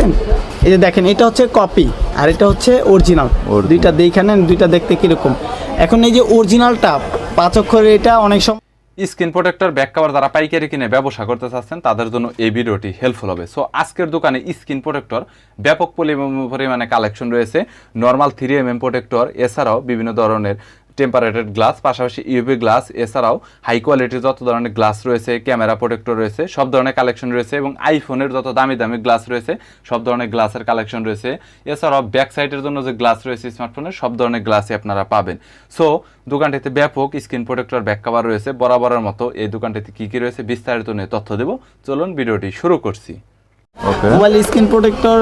দেখছেন এই যে দেখেন এটা হচ্ছে কপি আর এটা হচ্ছে অরিজিনাল। দুইটা দেখে নেন দুইটা দেখতে কীরকম। এখন এই যে অরিজিনালটা পাঁচ অক্ষরের এটা অনেক সময় স্ক্রিন প্রোটেক্টর ব্যাক কভার যারা পাইকারি কিনে ব্যবসা করতে চাচ্ছেন তাদের জন্য এই ভিডিওটি হেল্পফুল হবে। সো আজকের দোকানে স্ক্রিন প্রোটেক্টর ব্যাপক পরিমাণ- পরিমাণে কালেকশন রয়েছে। Normal three M M protector এছাড়াও বিভিন্ন ধরনের টেম্পারেটেড গ্লাস পাশাপাশি ইউভি গ্লাস এছাড়াও হাই কোয়ালিটির যত ধরনের গ্লাস রয়েছে ক্যামেরা প্রোটেক্টর রয়েছে, সব ধরনের কালেকশন রয়েছে এবং আইফোনের যত দামি দামি গ্লাস রয়েছে, সব ধরনের গ্লাসের কালেকশন রয়েছে। এছাড়াও ব্যাক সাইডের জন্য যে গ্লাস রয়েছে স্মার্টফোনের সব ধরনের গ্লাসই আপনারা পাবেন। সো দোকানটিতে ব্যাপক স্ক্রিন প্রোটেক্টর ব্যাক কভার রয়েছে, বরাবরের মতো এই দোকানটিতে কী কী রয়েছে বিস্তারিত নিয়ে তথ্য দেব। চলুন ভিডিওটি শুরু করছি। মোবাইল স্ক্রিন প্রোটেক্টর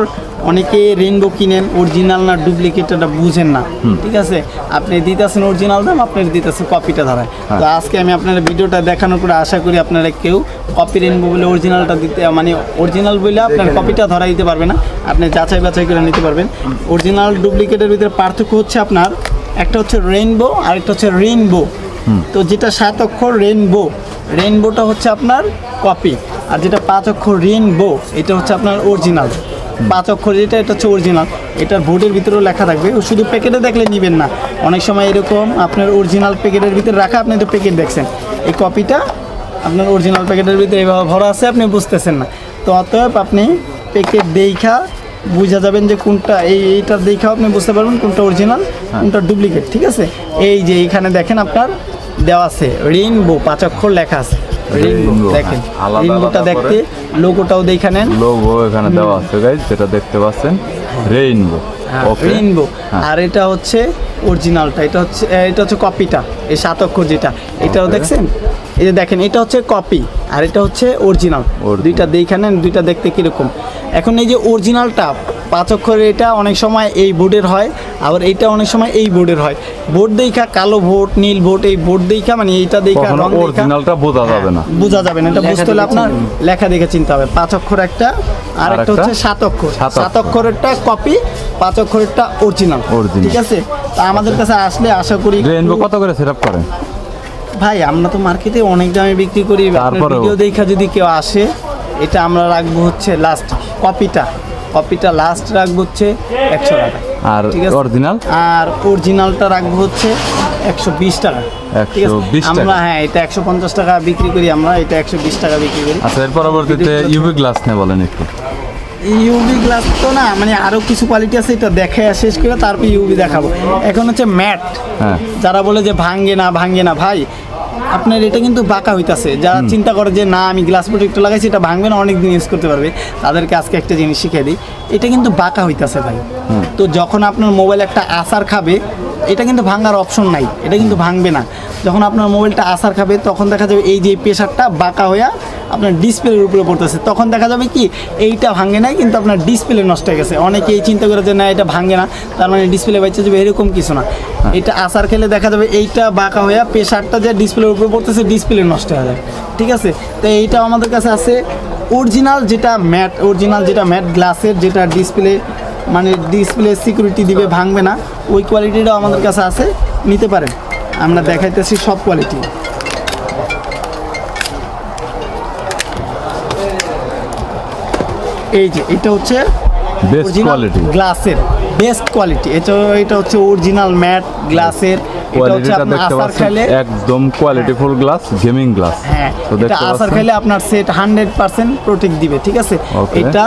অনেকে রেইনবো কিনেন অরিজিনাল না ডুপ্লিকেট এটা বুঝেন না। ঠিক আছে? আপনি দিতেছেন অরিজিনাল দাম আপনার দিতেছেন কপিটা ধরায় তো আজকে আমি আপনার ভিডিওটা দেখানোর পরে আশা করি আপনারা কেউ কপি রেইনবো বলে অরিজিনালটা দিতে মানে অরিজিনাল বলে আপনার কপিটা ধরা দিতে পারবে না। আপনি যাচাই বাছাই করে নিতে পারবেন। অরিজিনাল ডুপ্লিকেটের ভিতরে পার্থক্য হচ্ছে আপনার একটা হচ্ছে রেইনবো আর একটা হচ্ছে রেইনবো। তো যেটা সাত অক্ষর রেইনবো রেইনবোটা হচ্ছে আপনার কপি আর যেটা পাঁচ অক্ষর রেইনবো এটা হচ্ছে আপনার অরিজিনাল পাঁচ অক্ষর যেটা এটা হচ্ছে অরিজিনাল এটার বোর্ডের ভিতরেও লেখা থাকবে। ও শুধু প্যাকেটে দেখলে নেবেন না। অনেক সময় এরকম আপনার অরিজিনাল প্যাকেটের ভিতরে রাখা আপনি তো প্যাকেট দেখছেন। এই কপিটা আপনার অরিজিনাল প্যাকেটের ভিতরে এভাবে ভরা আছে আপনি বুঝতেছেন না। তো অতএব আপনি প্যাকেট দেখা বুঝা যাবেন যে কোনটা এই এইটা দেখাও আপনি বুঝতে পারবেন কোনটা অরিজিনাল কোনটা ডুপ্লিকেট ঠিক আছে? এই যে এইখানে দেখেন আপনার দেওয়া আছে রেইনবো পাঁচ অক্ষর লেখা আছে। রেইনবো দেখেন। হ্যাঁ, রেইনবোটা দেখতে লোগোটাও দেখা নেন। লোগো এখানে দেওয়া আছে গাইজ যেটা দেখতে পাচ্ছেন রেইনবো রেইনবো হ্যাঁ। আর এটা হচ্ছে অরিজিনালটা এটা হচ্ছে এটা হচ্ছে কপিটা এই সাত অক্ষর যেটা। এটাও দেখছেন? এই যে দেখেন এটা হচ্ছে কপি আর এটা হচ্ছে অরিজিনাল। দুইটা দেখে নেন দুইটা দেখতে কীরকম। এখন এই যে অরিজিনালটা পাঁচ অক্ষরের এটা অনেক সময় এই বোর্ডের হয় আবার এইটা অনেক সময় এই বোর্ডের হয়। বোর্ড দেখা কালো ভোট নীল ভোট এই বোর্ড দেখা মানে এইটা দেখা রং অরিজিনালটা বোঝা যাবে না। বোঝা যাবে না এটা বুঝতে হলে আপনার লেখা দেখে চিনতে হবে। পাঁচ অক্ষর একটা আর একটা? হচ্ছে সাত অক্ষর সাত অক্ষরেরটা কপি পাঁচ অক্ষরেরটা অরিজিনাল। ঠিক আছে? তা আমাদের কাছে আসলে আশা করি রেইনবো কত করে সেট আপ করেন ভাই আমরা তো মার্কেটে অনেক দামে বিক্রি করি। ভিডিও দেখা যদি কেউ আসে এটা আমরা রাখব হচ্ছে লাস্ট কপিটা কপিটা লাস্ট রাখব হচ্ছে একশো টাকা। আর অরিজিনাল আর অরিজিনালটা রাখব হচ্ছে একশো বিশ টাকা। ঠিক আছে? আমরা হ্যাঁ এটা একশো পঞ্চাশ টাকা বিক্রি করি আমরা এটা একশো বিশ টাকা বিক্রি করি। আচ্ছা এর পরবর্তীতে ইউভি গ্লাস নিয়ে বলেন একটু। ইউভি গ্লাস তো না মানে আরও কিছু কোয়ালিটি আছে এটা দেখে শেষ করে তারপর ইউভি দেখাবো। এখন হচ্ছে ম্যাট। হ্যাঁ। যারা বলে যে ভাঙ্গে না ভাঙ্গে না ভাই আপনার এটা কিন্তু বাঁকা হইতাছে। যারা চিন্তা করে যে না আমি গ্লাস প্রোটেক্টর লাগাইছি এটা ভাঙবে না অনেক দিন ইউজ করতে পারবে। তাদেরকে আজকে একটা জিনিস শিখিয়ে দিই। এটা কিন্তু বাঁকা হইতাছে ভাই। তো যখন আপনার মোবাইল একটা আসার খাবে এটা কিন্তু ভাঙার অপশন নাই। এটা কিন্তু ভাঙবে না। যখন আপনার মোবাইলটা আসার খাবে তখন দেখা যাবে এই যে প্রেশারটা বাঁকা হইয়া আপনার ডিসপ্লের উপরে পড়তেছে। তখন দেখা যাবে কি এইটা ভাঙে নাই কিন্তু আপনার ডিসপ্লে নষ্ট হয়ে গেছে। অনেকে এই চিন্তা করে যে না এটা ভাঙে না। তার মানে ডিসপ্লে বাইচে যাবে এরকম কিছু না। এটা আসার খেলে দেখা যাবে এইটা বাঁকা হয়ে প্রেশারটা যে ডিসপ্লের উপরে পড়তেছে ডিসপ্লে নষ্ট হয়ে যায়। ঠিক আছে? তো এইটাও আমাদের কাছে আছে। অরিজিনাল যেটা ম্যাট অরিজিনাল যেটা ম্যাট গ্লাসের যেটা ডিসপ্লে মানে ডিসপ্লে সিকিউরিটি দিবে ভাঙবে না ওই কোয়ালিটিটাও আমাদের কাছে আছে। নিতে পারেন। আমরা দেখাইতেছি সব কোয়ালিটি এই যে এটা হচ্ছে বেস্ট কোয়ালিটি গ্লাসের বেস্ট কোয়ালিটি এটা এটা হচ্ছে অরিজিনাল ম্যাট গ্লাসের এটা হচ্ছে আপনার আসার খেলে। একদম কোয়ালিটিফুল গ্লাস গেমিং গ্লাস হ্যাঁ এটা আসার খেলে আপনার সেট হান্ড্রেড পার্সেন্ট প্রোটেক্ট দিবে ঠিক আছে? এটা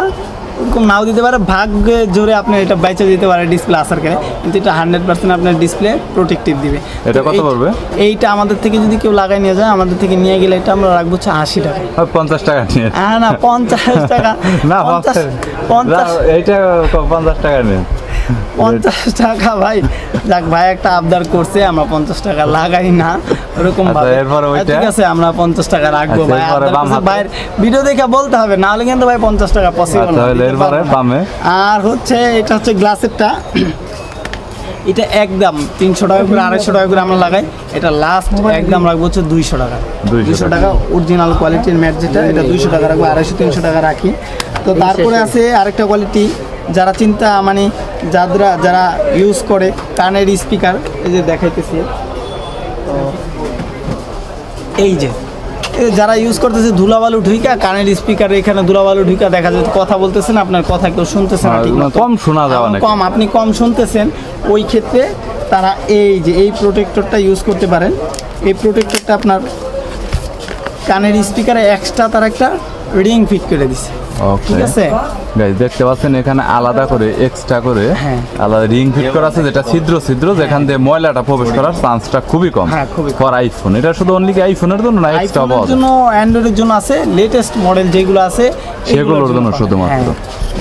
ওরকম নাও দিতে পারে ভাগ্যে জোরে আপনি এটা বাইচে দিতে পারে ডিসপ্লে আসার কারণে। কিন্তু এটা হান্ড্রেড পার্সেন্ট আপনার ডিসপ্লে প্রোটেক্টিভ দিবে। এটা কত পড়বে? এইটা আমাদের থেকে যদি কেউ লাগাই নিয়ে যায় আমাদের থেকে নিয়ে গেলে এটা আমরা রাখব হচ্ছে আশি টাকা। পঞ্চাশ টাকা নিয়ে। হ্যাঁ না পঞ্চাশ টাকা। না পঞ্চাশ পঞ্চাশ এইটা পঞ্চাশ টাকা নিয়ে। পঞ্চাশ টাকা ভাই। যাক ভাই একটা আবদার করছে আমরা পঞ্চাশ টাকা লাগাই না। ওরকম আচ্ছা, ভাবে। ঠিক আছে আমরা পঞ্চাশ টাকা রাখব আচ্ছা, ভাই? ভাইয়ের ভিডিও দেখে বলতে হবে না হলে কিন্তু ভাই পঞ্চাশ টাকা পসিবল আচ্ছা, আর হচ্ছে এটা হচ্ছে গ্লাসেরটা এটা একদম তিনশো টাকা করে আড়াইশো টাকা করে আমরা লাগাই। এটা লাস্ট একদম রাখব হচ্ছে দুইশো টাকা। 200 দুইশো টাকা। অরিজিনাল কোয়ালিটির ম্যাট যেটা এটা দুইশো টাকা রাখব আড়াইশো তিনশো টাকা রাখি। তো তারপরে আছে আরেকটা কোয়ালিটি যারা চিন্তা মানে যারা যারা ইউজ করে কানের স্পিকার এই যে দেখাইতেছি। তো এই যে যারা ইউজ করতেছে ধুলাবালু ঢুকা কানের স্পিকার এখানে ধুলাবালু ঢুকা দেখা যাচ্ছে কথা বলতেছেন আপনার কথা কেউ শুনতেছেন না ঠিক মতো। কম শোনা যাওয়া কম আপনি কম শুনতেছেন ওই ক্ষেত্রে তারা এই যে এই প্রোটেক্টরটা ইউজ করতে পারেন। এই প্রোটেক্টরটা আপনার কানের স্পিকারে এক্সট্রা তার একটা রিং ফিট করে দিছে। ঠিক আছে? গাইজ দেখতে পাচ্ছেন এখানে আলাদা করে এক্সট্রা করে হ্যাঁ। আলাদা রিং ফিট করা আছে যেটা ছিদ্র ছিদ্র যেখান দিয়ে ময়লাটা প্রবেশ করার চান্সটা খুবই কম হ্যাঁ, খুবই কম। ফর আইফোন এটা শুধু অনলি কি আইফোনের জন্য না এক্সট্রা পাওয়া জন্য অ্যান্ড্রয়েডের জন্য আছে লেটেস্ট মডেল যেগুলো আছে সেগুলোর জন্য শুধুমাত্র।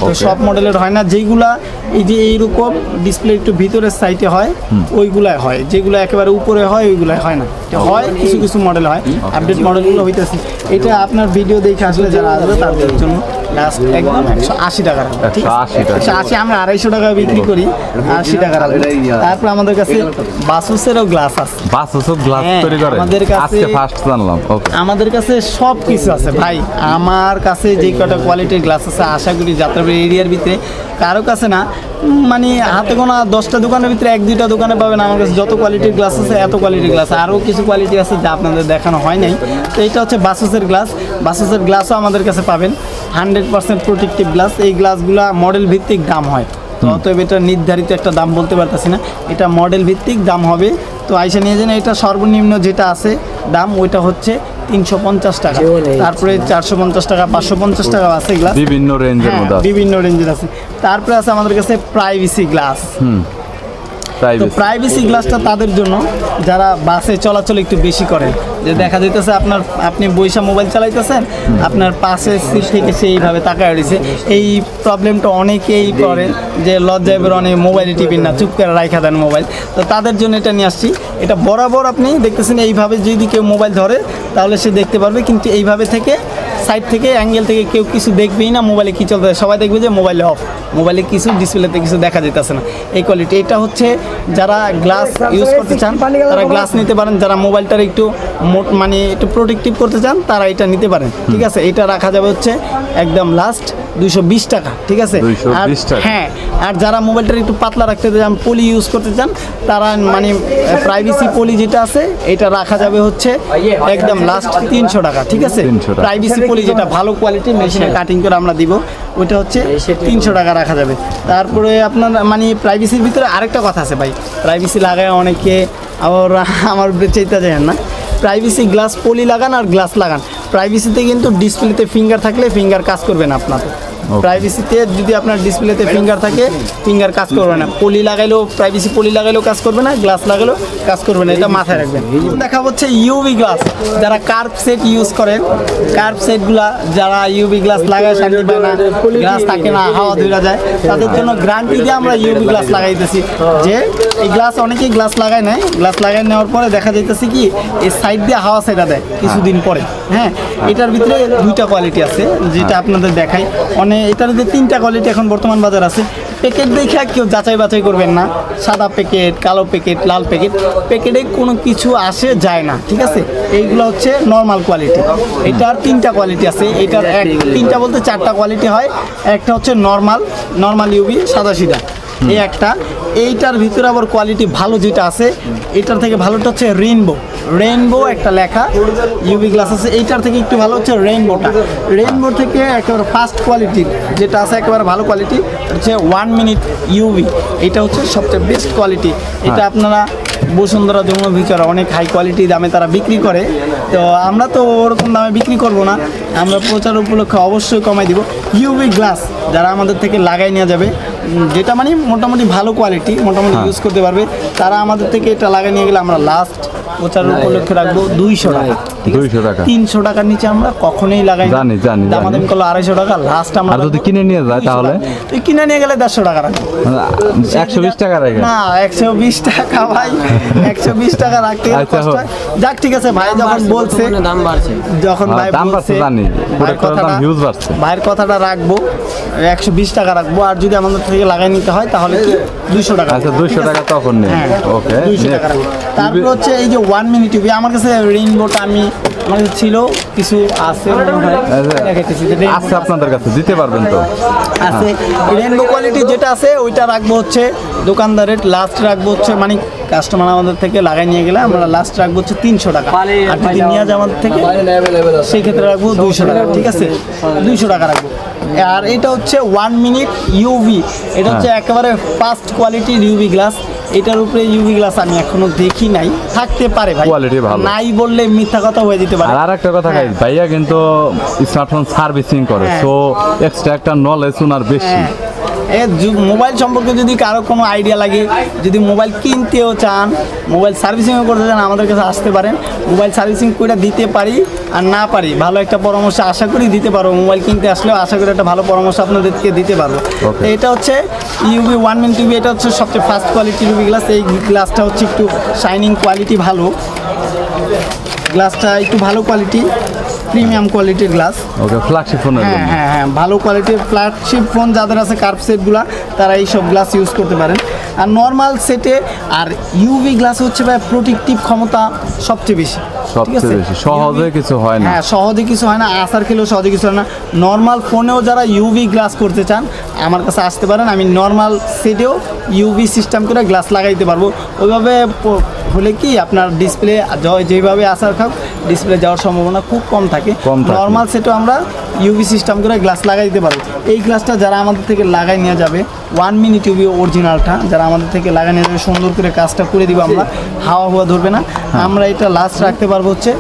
তো সব মডেলের হয় না যেগুলা এই যে এইরকম ডিসপ্লে একটু ভিতরের সাইডে হয় ওইগুলাই হয়। যেগুলো একেবারে উপরে হয় ওইগুলাই হয় না। এটা হয় কিছু কিছু মডেল হয়। আপডেট মডেলগুলো হইতেছে। এটা আপনার ভিডিও দেখে আসলে যারা আসবে তাদের জন্য লাস্ট একদম একশো আশি টাকা ঠিক আছে? 180 টাকা। একশো আশি আমরা আড়াইশো টাকা বিক্রি করি আশি টাকা রাখব। তারপর আমাদের কাছে বাসুসেরও গ্লাস আছে। গ্লাস হ্যাঁ, তৈরি করে? আমাদের কাছে- ফার্স্ট জানলাম আমাদের কাছে সব কিছু আছে ভাই। আমার কাছে যে কটা কোয়ালিটির গ্লাস আছে আশা করি যাত্রাবাড়ি এরিয়ার ভিতরে। কারও কাছে না মানে হাতে গোনা দশটা দোকানের ভিতরে এক দুইটা দোকানে পাবেন আমার কাছে যত কোয়ালিটির গ্লাস আছে এত কোয়ালিটির গ্লাস আরও কিছু কোয়ালিটি আছে যা আপনাদের দেখানো হয় নাই। তো এটা হচ্ছে বাসুসের গ্লাস বাসুসের গ্লাসও আমাদের কাছে পাবেন। হান্ড্রেড পার্সেন্ট প্রোটেক্টিভ গ্লাস এই গ্লাসগুলো মডেল ভিত্তিক দাম হয়। তো অতএব এটা নির্ধারিত একটা দাম বলতে পারতেছি না। এটা মডেল ভিত্তিক দাম হবে। তো আইসা নিয়ে যান এটা সর্বনিম্ন যেটা আছে দাম ওইটা হচ্ছে তিনশো পঞ্চাশ টাকা। তারপরে চারশো পঞ্চাশ টাকা পাঁচশো পঞ্চাশ টাকা আছে গ্লাস বিভিন্ন রেঞ্জের মধ্যে বিভিন্ন রেঞ্জের আছে। তারপরে আছে আমাদের কাছে প্রাইভেসি গ্লাস তো প্রাইভেসি প্রাইভেসি গ্লাসটা তাদের জন্য যারা বাসে চলাচল একটু বেশি করেন যে দেখা যাইতেছে আপনার, আপনি বৈশা মোবাইল চালাইতেছেন, আপনার পাশে সিট থেকে সে এইভাবে তাকায় রয়েছে এই প্রবলেমটা অনেকেই করে যে লজ্জায় অনেক মোবাইলে টিপেন না, চুপ করে রাইখা দেন মোবাইল। তো তাদের জন্য এটা নিয়ে আসছি। এটা বরাবর আপনি দেখতেছেন, এইভাবে যদি কেউ মোবাইল ধরে, তাহলে সে দেখতে পারবে। কিন্তু এইভাবে থেকে সাইড থেকে অ্যাঙ্গেল থেকে কেউ কিছু দেখবেই না মোবাইলে কী চলতে সবাই দেখবে যে মোবাইলে অফ মোবাইলে কিছু ডিসপ্লেতে কিছু দেখা যেতেছে না। এই কোয়ালিটি এটা হচ্ছে যারা গ্লাস ইউজ করতে চান, তারা গ্লাস নিতে পারেন। যারা মোবাইলটার একটু মানে একটু প্রোটেক্টিভ করতে চান তারা এটা নিতে পারেন। ঠিক আছে? এটা রাখা যাবে হচ্ছে একদম লাস্ট দুইশো বিশ টাকা ঠিক আছে? আর হ্যাঁ আর যারা মোবাইলটা একটু পাতলা রাখতে চান পলি ইউজ করতে চান তারা মানে প্রাইভেসি পলি যেটা আছে এটা রাখা যাবে হচ্ছে একদম লাস্ট তিনশো টাকা ঠিক আছে? প্রাইভেসি পলি যেটা ভালো কোয়ালিটি মেশিনে কাটিং করে আমরা দিব ওইটা হচ্ছে তিনশো টাকা রাখা যাবে। তারপরে আপনার মানে প্রাইভেসির ভিতরে আরেকটা কথা আছে ভাই প্রাইভেসি লাগায় অনেকে আবার আমার চাইতে যায় না। প্রাইভেসি গ্লাস পলি লাগান আর গ্লাস লাগান। প্রাইভেসিতে কিন্তু ডিসপ্লেতে ফিঙ্গার থাকলে ফিঙ্গার কাজ করবেন না আপনার প্রাইভেসিতে যদি আপনার ডিসপ্লেতে ফিঙ্গার থাকে ফিঙ্গার কাজ করবে না। পলি লাগাইলেও প্রাইভেসি পলি লাগাইলেও কাজ করবে না গ্লাস লাগাইলেও কাজ করবে না, এটা মাথায় রাখবেন। দেখা হচ্ছে ইউভি গ্লাস যারা কার্ভ সেট ইউজ করেন কার্ভ সেটগুলা যারা ইউভি গ্লাস লাগায়, শান্তি পায় না গ্লাস থাকে না, হাওয়া ধরে যায়, তাদের জন্য গ্রান্টি দিয়ে আমরা ইউভি গ্লাস লাগাইতেছি। যে এই গ্লাস অনেকেই গ্লাস লাগায় নেয় গ্লাস লাগাই নেওয়ার পরে দেখা যাইতেছে কি এই সাইড দিয়ে হাওয়া সেটা দেয় কিছুদিন পরে। হ্যাঁ এটার ভিতরে দুইটা কোয়ালিটি আছে, যেটা আপনাদের দেখাই। অনেক এটার যে তিনটা কোয়ালিটি এখন বর্তমান বাজার আছে প্যাকেট দেখে কেউ যাচাই বাছাই করবেন না। সাদা প্যাকেট কালো প্যাকেট লাল প্যাকেট প্যাকেটে কোনো কিছু আসে যায় না, ঠিক আছে? এইগুলো হচ্ছে নর্মাল কোয়ালিটি এটার তিনটা কোয়ালিটি আছে, এটার এক, তিনটা বলতে চারটা কোয়ালিটি হয়, একটা হচ্ছে নর্মাল নর্মাল ইউবি সাদা সিধা। এই একটা এইটার ভিতরে আবার কোয়ালিটি ভালো যেটা আছে এটার থেকে ভালোটা হচ্ছে রেইনবো রেইনবো একটা লেখা ইউবি গ্লাস আছে এইটার থেকে একটু ভালো হচ্ছে রেইনবোটা রেইনবো থেকে একেবারে ফার্স্ট কোয়ালিটির যেটা আছে একেবারে ভালো কোয়ালিটি হচ্ছে ওয়ান মিনিট ইউবি এটা হচ্ছে সবচেয়ে বেস্ট কোয়ালিটি এটা আপনারা বসুন্ধরা যমুনা ভিতরে অনেক হাই কোয়ালিটি দামে তারা বিক্রি করে। তো আমরা তো ওরকম দামে বিক্রি করব না। আমরা প্রচার উপলক্ষে অবশ্যই কমাই দিব। ইউভি গ্লাস যারা আমাদের থেকে লাগাই নেওয়া যাবে যেটা মানে মোটামুটি ভালো কোয়ালিটি মোটামুটি ইউজ করতে পারবে। তারা আমাদের থেকে এটা লাগাই নিয়ে গেলে আমরা লাস্ট প্রচার উপলক্ষে রাখব দুইশো টাকা? 200 টাকা। তিনশো টাকার নিচে আমরা কখনোই লাগাই জানি, জানি। দামাদামি করলে আড়াইশো টাকা লাস্ট আমরা আর যদি কিনে নিয়ে যায় তাহলে। তুই কিনে নিয়ে গেলে দেড়শো টাকা রাখব একশো বিশ টাকা রেখে না একশো বিশ টাকা ভাই একশো বিশ টাকা রাখতে আচ্ছা। হয়। যাক ঠিক আছে ভাই যখন বলছে দাম বাড়ছে যখন হ্যাঁ, ভাই দাম বলছে বাড়ছে জানি। ভাইয়ের কথাটা ভাইয়ের কথাটা রাখব একশো বিশ টাকা রাখব আর যদি আমাদের থেকে লাগাই নিতে হয় তাহলে কি দুইশো টাকা আচ্ছা দুইশো টাকা তখন নেই। হ্যাঁ ওকে দুইশো টাকা তারপর হচ্ছে এই যে ওয়ান মিনিট টিভি আমার কাছে রেইনবোটা আমি আমার ছিল কিছু আছে মনে হয়। আচ্ছা আপনাদের কাছে দিতে পারবেন তো। আছে। রেনবো কোয়ালিটি যেটা আছে ওইটা রাখব হচ্ছে দোকানদারের লাস্ট রাখব হচ্ছে মানে কাস্টমার আমাদের থেকে লাগাই নিয়ে গেলে আমরা লাস্ট রাখব হচ্ছে তিনশো টাকা। আর যদি নিয়ে যায় আমাদের থেকে সেই ক্ষেত্রে রাখব দুইশো টাকা। ঠিক আছে? দুইশো টাকা রাখব। আর এটা হচ্ছে ওয়ান মিনিট ইউভি এটা হচ্ছে একেবারে ফার্স্ট কোয়ালিটির ইউভি গ্লাস এটার উপরে ইউভি গ্লাস আমি এখনও দেখি নাই। থাকতে পারে ভাই। ভালো। নাই বললে মিথ্যা কথা হয়ে যেতে পারে। আর একটা কথা গাইজ ভাইয়া কিন্তু স্মার্টফোন সার্ভিসিং করে। তো সো এক্সট্রা একটা নলেজ ওনার বেশি। হ্যাঁ। মোবাইল সম্পর্কে যদি কারও কোনো আইডিয়া লাগে যদি মোবাইল কিনতেও চান মোবাইল সার্ভিসিংও করতে চান আমাদের কাছে আসতে পারেন। মোবাইল সার্ভিসিং করে দিতে পারি আর না পারি ভালো একটা পরামর্শ আশা করি দিতে পারব। মোবাইল কিনতে আসলেও আশা করি একটা ভালো পরামর্শ আপনাদেরকে দিতে পারব। এটা হচ্ছে ইউবি ওয়ান মিন টিভি এটা হচ্ছে সবচেয়ে ফার্স্ট কোয়ালিটি ইউবি গ্লাস এই গ্লাসটা হচ্ছে একটু শাইনিং কোয়ালিটি ভালো। গ্লাসটা একটু ভালো কোয়ালিটি প্রিমিয়াম কোয়ালিটির গ্লাস। ওকে ফ্ল্যাগশিপ ফোনের হ্যাঁ হ্যাঁ হ্যাঁ ভালো কোয়ালিটির ফ্ল্যাগশিপ ফোন যাদের আছে কার্ভ সেটগুলা তারা এই সব গ্লাস ইউজ করতে পারেন। আর নর্মাল সেটে আর ইউভি গ্লাস হচ্ছে ভাই প্রোটেক্টিভ ক্ষমতা সবচেয়ে বেশি। সবচেয়ে বেশি। সহজে কিছু হয় না। হ্যাঁ সহজে কিছু হয় না আসার খেলেও সহজে কিছু হয় না। নর্মাল ফোনেও যারা ইউভি গ্লাস করতে চান আমার কাছে আসতে পারেন। আমি নর্মাল সেটেও ইউভি সিস্টেম করে গ্লাস লাগাইতে পারব। ওইভাবে হলে কি আপনার ডিসপ্লে যেভাবে আসার খাও ডিসপ্লে যাওয়ার সম্ভাবনা খুব কম থাকে। নর্মাল সেটও আমরা ইউভি সিস্টেম করে গ্লাস লাগাই দিতে পারব এই গ্লাসটা যারা আমাদের থেকে লাগাই নিয়ে যাবে ওয়ান মিনিট ইউবি অরিজিনালটা যারা আমাদের থেকে লাগাই নিয়ে যাবে সুন্দর করে কাজটা করে দিব আমরা। হাওয়া হাওয়া ধরবে না। আমরা এটা লাস্ট রাখতে পারব হচ্ছে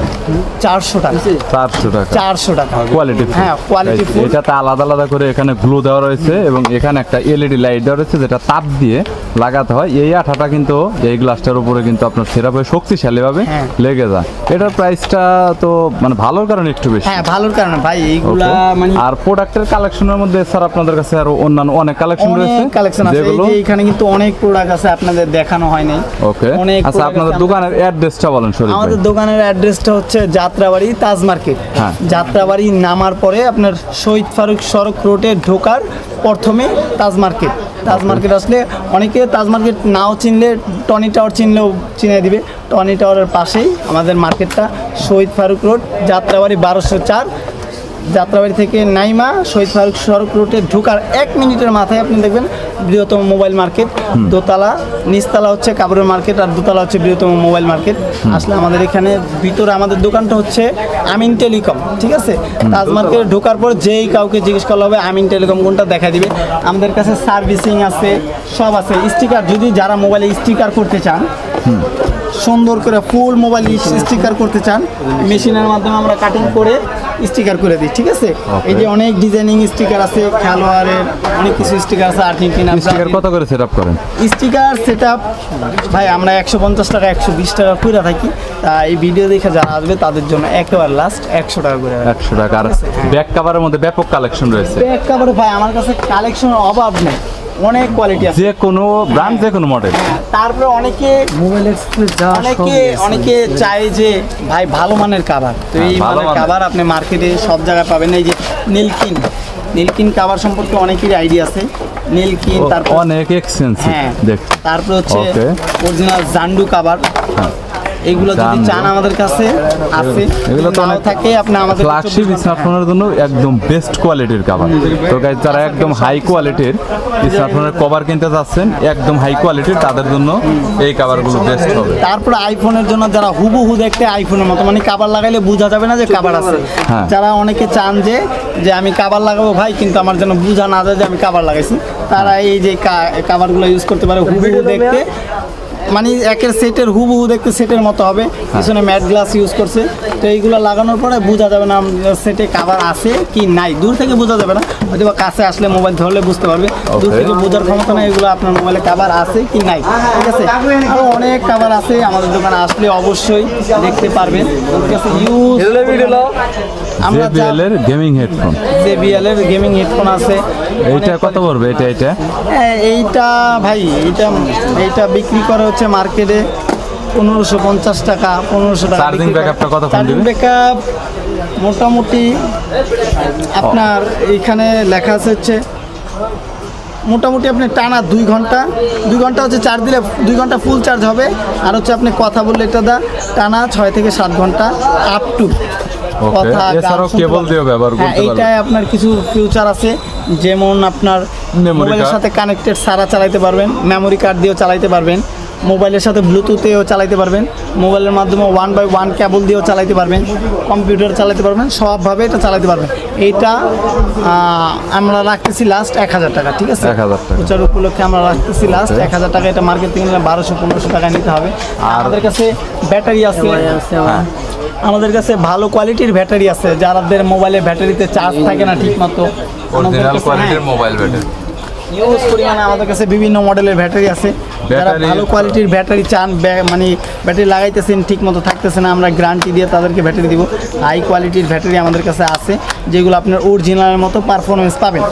চারশো টাকা। চারশো টাকা। চারশো টাকা। কোয়ালিটি হ্যাঁ, full। এটাতে আলাদা আলাদা করে এখানে গ্লু দেওয়া রয়েছে এবং এখানে একটা এলইডি লাইট দেওয়া রয়েছে যেটা তাপ দিয়ে লাগাতে হয়। এই আঠাটা কিন্তু এই গ্লাসটার উপরে কিন্তু আপনার সেরাভাবে শক্তিশালী ভাবে হ্যাঁ। লেগে যায়। এটার প্রাইসটা তো মানে ভালোর কারণে একটু বেশি। হ্যাঁ ভালোর কারণে। ভাই এইগুলা মানে আর প্রোডাক্টের কালেকশনের মধ্যে স্যার আপনাদের কাছে আরও অন্যান্য অনেক কালেকশন রয়েছে। কালেকশন আছে। এই যে এখানে কিন্তু অনেক প্রোডাক্ট আছে আপনাদের দেখানো হয়নি। ওকে অনেক আচ্ছা আপনাদের দোকানের অ্যাড্রেসটা বলেন শরীফ আমাদের দোকানের অ্যাড্রেসটা হচ্ছে যাত্রাবাড়ি তাজ মার্কেট। হ্যাঁ। যাত্রাবাড়ি নামার পরে আপনার শহীদ ফারুক সড়ক রোডে ঢোকার প্রথমে তাজ মার্কেট। তাজ মার্কেট আসলে অনেকে তাজ মার্কেট নাও চিনলে টনি টাওয়ার চিনলেও চিনে দিবে। টনি টাওয়ারের পাশেই আমাদের মার্কেটটা। শহীদ ফারুক রোড যাত্রাবাড়ি বারোশো চার। যাত্রাবাড়ি থেকে নাইমা শহীদ ফারুক সড়ক রোডে ঢোকার এক মিনিটের মাথায় আপনি দেখবেন বৃহত্তম মোবাইল মার্কেট। দোতলা নিচতলা হচ্ছে কাপড়ের মার্কেট আর দোতলা হচ্ছে বৃহত্তম মোবাইল মার্কেট। আসলে আমাদের এখানে ভিতরে আমাদের দোকানটা হচ্ছে আমিন টেলিকম ঠিক আছে? তাজ মার্কেটে ঢোকার পর যেই কাউকে জিজ্ঞেস করা হবে আমিন টেলিকম কোনটা দেখা দিবে। আমাদের কাছে সার্ভিসিং আছে সব আছে। স্টিকার যদি যারা মোবাইলে স্টিকার করতে চান সুন্দর করে ফুল মোবাইল স্টিকার করতে চান মেশিনের মাধ্যমে আমরা কাটিং করে স্টিকার করে দিই ঠিক আছে? এই যে অনেক ডিজাইনিং স্টিকার আছে খেলোয়াড়ের অনেক কিছু স্টিকার আছে আর্জেন্টিনা স্টিকার কত করে সেট আপ করেন? স্টিকার সেট আপ ভাই আমরা একশো পঞ্চাশ টাকা একশো বিশ টাকা করে থাকি। তা এই ভিডিও দেখে যারা আসবে তাদের জন্য একেবারে লাস্ট একশো টাকা করে। একশো টাকা। আর ব্যাক কাভারের মধ্যে ব্যাপক কালেকশন রয়েছে। একেবারে ভাই আমার কাছে কালেকশন অভাব নেই। অনেক কোয়ালিটি আছে। যে কোনো ব্র্যান্ড যে কোনো মডেল তারপরে অনেকে মোবাইল এক্সপ্রেস যা অনেকে অনেকে চায় যে ভাই ভালো মানের কাভার তো এই হ্যাঁ, মানের মানের। কাভার আপনি মার্কেটে সব জায়গায় পাবেন। এই যে নীলকিন নীলকিন কাভার সম্পর্কে অনেকেরই আইডিয়া আছে। নীলকিন তারপর অনেক এক্সপেন্সিভ হ্যাঁ দেখ তারপর হচ্ছে. অরিজিনাল জান্ডু কাভার এগুলো যদি চান আমাদের কাছে আছে। এগুলো তো অনেক থাকে আপনি আমাদের ফ্ল্যাগশিপ স্মার্টফোনের জন্য একদম বেস্ট কোয়ালিটির কভার তো গাইজ যারা একদম হাই কোয়ালিটির স্মার্টফোনের কভার কিনতে যাচ্ছেন একদম হাই কোয়ালিটির তাদের জন্য এই কভারগুলো বেস্ট হবে। তারপরে আইফোনের জন্য যারা হুবহু দেখতে আইফোনের মতো মানে কাবার লাগাইলে বোঝা যাবে না যে কাবার আছে। হ্যাঁ। যারা অনেকে চান যে যে আমি কাবার লাগাবো ভাই কিন্তু আমার যেন বোঝা না যায় যে আমি কাবার লাগাইছি তারা এই যে কাবারগুলো ইউজ করতে পারে হুবহু দেখতে। মানে একের সেটের হুবহু দেখতে সেটের মতো হবে। পিছনে ম্যাট গ্লাস ইউজ করছে। তো এইগুলো লাগানোর পরে বোঝা যাবে না সেটে কাভার আছে কি নাই। দূর থেকে বোঝা যাবে না। হয়তো বা কাছে আসলে মোবাইল ধরলে বুঝতে পারবে। দূর থেকে বোঝার ক্ষমতা নাই এগুলো আপনার মোবাইলে কাভার আছে কি নাই। ঠিক আছে? আরও অনেক কাভার আছে। আমাদের দোকানে আসলে অবশ্যই দেখতে পারবেন। ঠিক আছে? ইউজ আমরা JBL এর গেমিং হেডফোন জেবিএল এর গেমিং হেডফোন আছে। এইটা কত পড়বে এটা এটা হ্যাঁ, এইটা ভাই এইটা এইটা বিক্রি করে হচ্ছে মার্কেটে পনেরোশো পঞ্চাশ টাকা পনেরোশো টাকা Charging বিক্রি করে। backup টা কতক্ষণ Charging দিবে? backup মোটামুটি আপনার এইখানে লেখা আছে হচ্ছে মোটামুটি আপনি টানা দুই ঘণ্টা দুই ঘণ্টা হচ্ছে চার্জ দিলে দুই ঘণ্টা ফুল চার্জ হবে আর হচ্ছে আপনি কথা বললে এটা দা টানা ছয় থেকে সাত ঘণ্টা আপ টু কথা এছাড়াও cable দিয়েও ব্যবহার করতে পারবেন। আপনার কিছু ফিউচার আছে যেমন আপনার মোবাইলের সাথে কানেক্টেড সারা চালাইতে পারবেন মেমোরি কার্ড দিয়েও চালাইতে পারবেন মোবাইলের সাথে ব্লুটুথেও চালাইতে পারবেন মোবাইলের মাধ্যমে ওয়ান বাই ওয়ান ক্যাবল দিয়েও চালাইতে পারবেন কম্পিউটার চালাতে পারবেন সবভাবে এটা চালাতে পারবেন। এইটা আমরা রাখতেছি লাস্ট এক হাজার টাকা ঠিক আছে? 1000 টাকা। প্রচার উপলক্ষে আমরা রাখতেছি লাস্ট এক হাজার টাকা এটা মার্কেট থেকে নিলে বারোশো পনেরোশো টাকা নিতে হবে। আর আমাদের কাছে ব্যাটারি আছে। আমাদের কাছে ভালো কোয়ালিটির ব্যাটারি আছে। যারাদের মোবাইলে ব্যাটারিতে চার্জ থাকে না ঠিকমতো। অরিজিনাল কোয়ালিটির মোবাইল ব্যাটারি ইউজ পরিমাণে আমাদের কাছে বিভিন্ন মডেলের ব্যাটারি আছে। যারা ভালো কোয়ালিটির ব্যাটারি চান মানে ব্যাটারি লাগাইতেছেন ঠিক মতো থাকতেছে না আমরা গ্যারান্টি দিয়ে তাদেরকে ব্যাটারি দিব। হাই কোয়ালিটির ব্যাটারি আমাদের কাছে আছে যেগুলো আপনার অরিজিনালের মতো পারফরমেন্স পাবেন।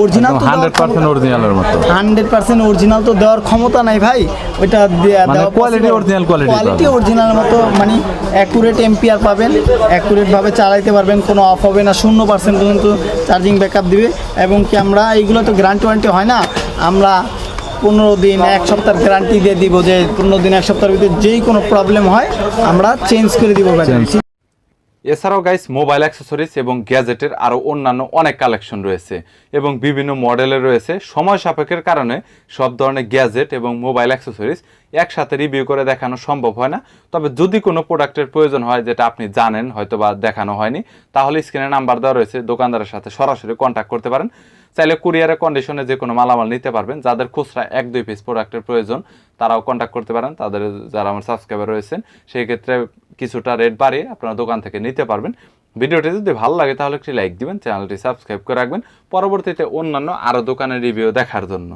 অরিজিনাল তো হান্ড্রেড পার্সেন্ট অরিজিনালের মতো। হান্ড্রেড পার্সেন্ট অরিজিনাল তো দেওয়ার ক্ষমতা নাই ভাই। ওইটা দেয়া- মানে দেওয়া quality possible- original quality quality পাবেন। অরিজিনাল মতো মানে অ্যাকুরেট এম্পিয়ার পাবেন। অ্যাকুরেট ভাবে চালাইতে পারবেন কোনো অফ হবে না শূন্য পার্সেন্ট পর্যন্ত চার্জিং ব্যাকআপ দিবে। এবং কি আমরা এইগুলো তো গ্যারান্টি ওয়ারেন্টি হয় না। আমরা পনেরো দিন এক সপ্তাহের গ্যারান্টি দিয়ে দিব যে পনেরো দিন এক সপ্তাহের ভিতরে যেই কোনো প্রবলেম হয় আমরা চেঞ্জ করে দিব এছাড়াও গাইস মোবাইল অ্যাক্সেসরিজ এবং গ্যাজেটের আরও অন্যান্য অনেক কালেকশন রয়েছে এবং বিভিন্ন মডেলের রয়েছে। সময় সাপেক্ষের কারণে সব ধরনের গ্যাজেট এবং মোবাইল অ্যাক্সেসরিজ একসাথে রিভিউ করে দেখানো সম্ভব হয় না। তবে যদি কোনো প্রোডাক্টের প্রয়োজন হয় যেটা আপনি জানেন হয়তো বা দেখানো হয়নি তাহলে স্ক্রিনে নাম্বার দেওয়া রয়েছে। দোকানদারের সাথে সরাসরি কন্ট্যাক্ট করতে পারেন। চাইলে কুরিয়ারের কন্ডিশনে যে কোনো মালামাল নিতে পারবেন। যাদের খুচরা এক, দুই পিস প্রোডাক্টের প্রয়োজন, তারাও কন্ট্যাক্ট করতে পারেন। তাদের যারা আমার সাবস্ক্রাইবার রয়েছেন, সেই ক্ষেত্রে কিছুটা রেট বাড়িয়ে আপনারা দোকান থেকে নিতে পারবেন। ভিডিওটি যদি ভালো লাগে, তাহলে একটি লাইক দিবেন চ্যানেলটি সাবস্ক্রাইব করে রাখবেন। পরবর্তীতে অন্যান্য আরও দোকানের রিভিউ দেখার জন্য।